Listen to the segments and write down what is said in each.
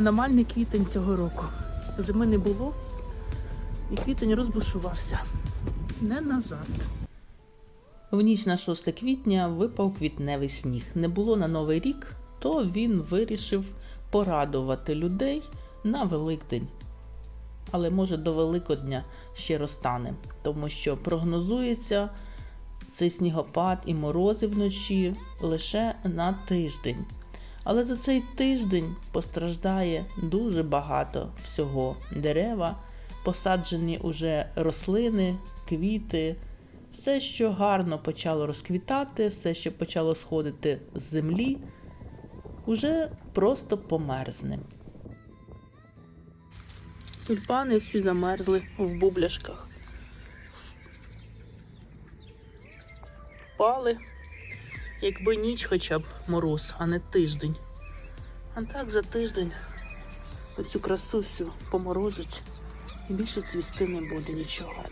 аномальний квітень цього року. Зими не було, і квітень розбушувався. Не на жарт. В ніч на 6 квітня випав квітневий сніг. Не було на Новий рік, то він вирішив порадувати людей на Великдень. Але може до Великодня ще розтане, тому що прогнозується цей снігопад і морози вночі лише на тиждень. Але за цей тиждень постраждає дуже багато всього. Дерева, посаджені уже рослини, квіти, все, що гарно почало розквітати, все, що почало сходити з землі, уже просто померзне. Тюльпани всі замерзли в бубляшках. Впали, якби ніч хоча б мороз, а не тиждень. А так за тиждень цю красу всю поморозить і більше цвісти не буде нічого.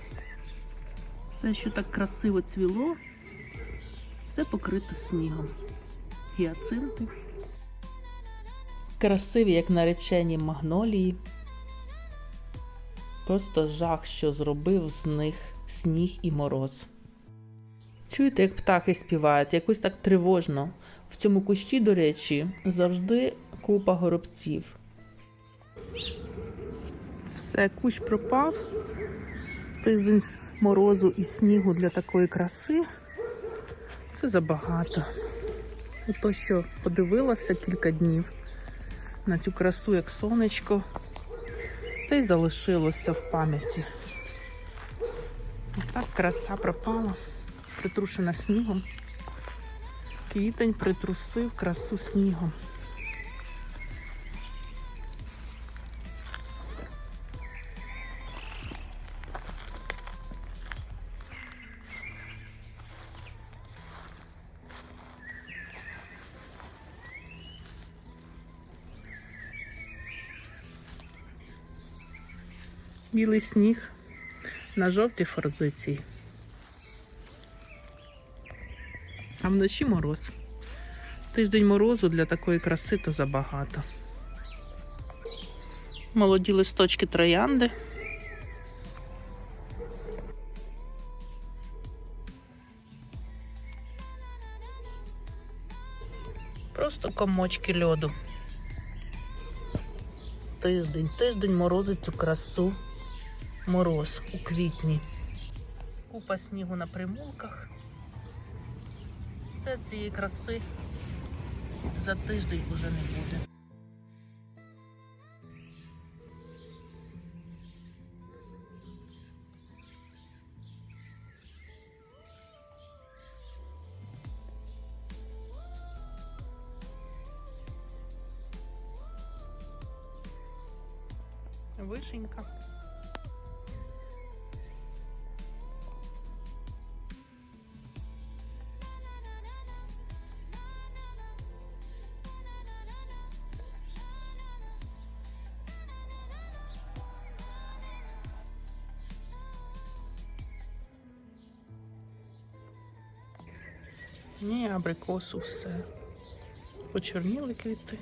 Все, що так красиво цвіло, все покрито снігом. Гіацинти. Красиві, як наречені магнолії. Просто жах, що зробив з них сніг і мороз. Чуєте, як птахи співають, якось так тривожно. В цьому кущі, до речі, завжди купа горобців. Все, кущ пропав. Тиждень морозу і снігу для такої краси. Це забагато. Ото, що подивилася кілька днів на цю красу, як сонечко, та й залишилося в пам'яті. Так краса пропала, притрушена снігом. Квітень притрусив красу снігом. Білий сніг на жовтій форзиції. А вночі мороз. Тиждень морозу для такої краси то забагато. Молоді листочки троянди. Просто комочки льоду. Тиждень, тиждень морозить цю красу. Мороз у квітні. Купа снігу на примулках. Все цієї краси за тиждень уже не буде. Вишенька. Ні, абрикосу все. Почорніли квіти.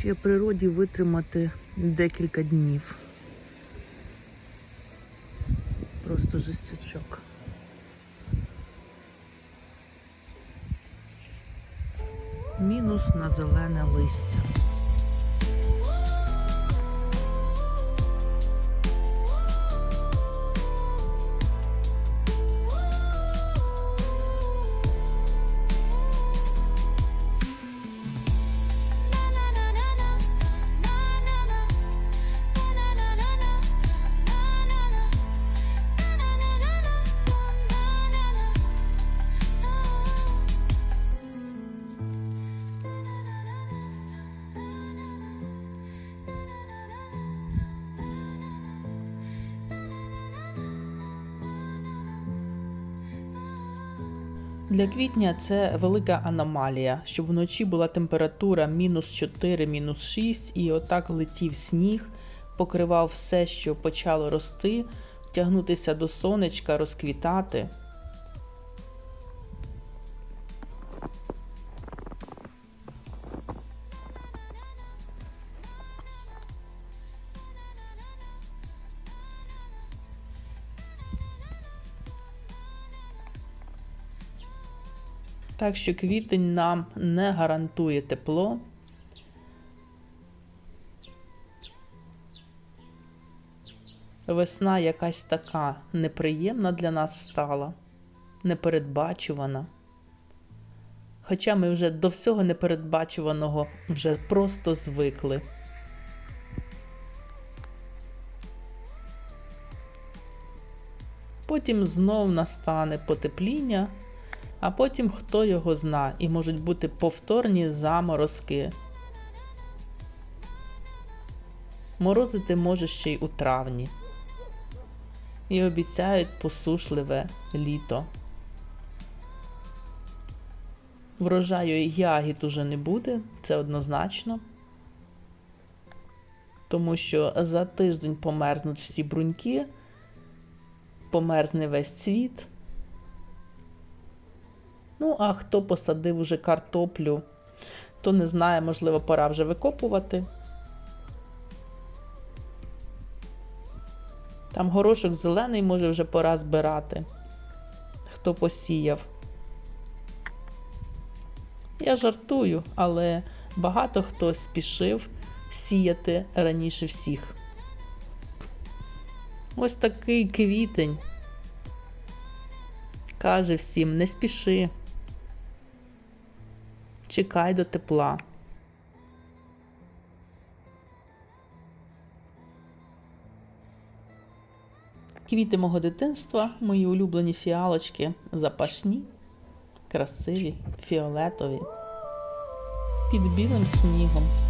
Ще природі витримати декілька днів. Просто жестячок. Мінус на зелене листя. Для квітня це велика аномалія, щоб вночі була температура мінус 4, мінус 6, і отак летів сніг, покривав все, що почало рости, тягнутися до сонечка, розквітати. Так що квітень нам не гарантує тепло. Весна якась така неприємна для нас стала, непередбачувана. Хоча ми вже до всього непередбачуваного вже просто звикли. Потім знов настане потепління, а потім хто його зна, і можуть бути повторні заморозки. Морозити може ще й у травні. І обіцяють посушливе літо. Врожаю ягід уже не буде, це однозначно. Тому що за тиждень померзнуть всі бруньки, померзне весь цвіт. Ну, а хто посадив уже картоплю, то не знає, можливо, пора вже викопувати. Там горошок зелений може вже пора збирати. Хто посіяв. Я жартую, але багато хто спішив сіяти раніше всіх. Ось такий квітень. Каже всім, не спіши. Чекай до тепла. Квіти мого дитинства, мої улюблені фіалочки, запашні, красиві, фіолетові, під білим снігом.